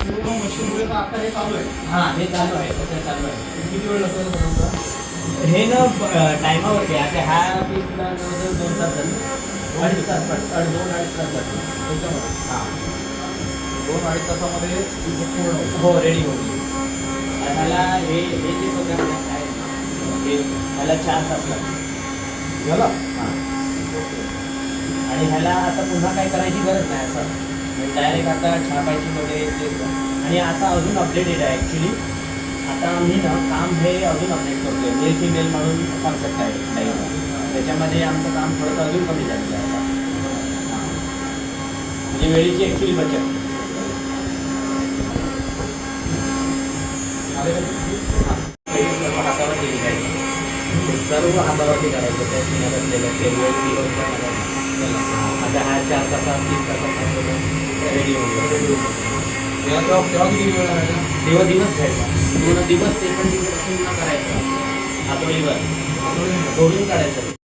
पूर्ण मशीनमुळे आता हे चालू आहे हां हे चालू आहे. चालू आहे किती वेळ लागतो? हे ना टायमावरती आहे. आता ह्या पीसला जवळजवळ दोन तास झाले. अडीच तास पडतात अडीच दोन अडीच तास जाते त्याच्यामध्ये? हां. दोन अडीच तासामध्ये तुमचं पूर्ण होतं. हो रेडी होती ह्याला हे हे जे प्रोग्राम आहे हे ह्याला चार तास लागतात याला हां. आणि ह्याला आता पुन्हा काय करायची गरज नाही असं. म्हणजे डायरेक्ट आता छापायची वगैरे ते आणि आता अजून अपडेटेड आहे ॲक्च्युली आता मी ना काम हे अजून अपडेट करतो आहे मेल फिमेल म्हणून कॉन्सेप्ट आहे काही. त्याच्यामध्ये आमचं काम थोडंसं अजून कमी झालेलं आहे आता. म्हणजे वेळेची ॲक्च्युली बचत. हातावर सर्व हातावरती करायचं. त्या सिनेमात असलेलं ते वेळ दिवस आता हा चार तासात तीन तासात तेव्हा दिवस घ्यायचा पूर्ण दिवस ते पण करायचं. हातोडीवर काढायचं.